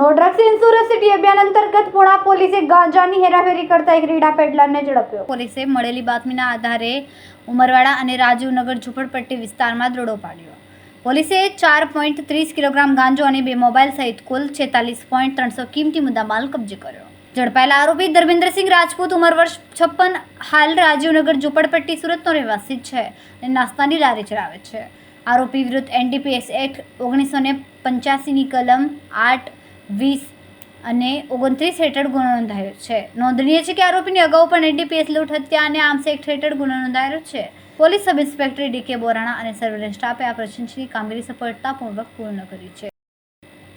નો drugs insurance city અભિયાન અંતર્ગત પુણા પોલીસે ગાંજાની હેરાફેરી કરતા એક રીડા પેડલરને ઝડપ્યો. પોલીસે મળેલી બાતમીના આધારે ઉમરવાડા અને રાજીવનગર ઝૂંપડપટ્ટી વિસ્તારમાં દરોડો પાડ્યો. પોલીસે ચાર પોઈન્ટ ત્રીસ કિલોગ્રામ ગાંજો અને બે મોબાઈલ સહિત કુલ છેતાલીસ પોઈન્ટ ત્રણસો કિંમતી મુદ્દામાલ કબજે કર્યો. ઝડપાયેલા આરોપી ધર્મેન્દ્રસિંહ રાજપૂત, ઉંમર વર્ષ છપ્પન, હાલ રાજીવનગર, ઝુંપડપટ્ટી, સુરતનો રહેવાસી છે અને નાસ્તાની લારી ચલાવે છે. આરોપી વિરુદ્ધ એનડીપીએસ એક્ટ ઓગણીસો ને પંચ્યાસીની કલમ આઠ, વીસ અને ઓગણત્રીસ હેઠળ ગુનો નોંધાયો છે. નોંધનીય છે કે આરોપીની અગાઉ પણ એનડીપીએસ લૂંટ હત્યા અને આર્મ્સ એક્ટ હેઠળ ગુનો નોંધાયો છે. Police sub inspector DK Borana અને સર્વેલન્સ સ્ટાફે આ પ્રશંસનીય કામગીરી સફળતાપૂર્વક પૂર્ણ કરી છે.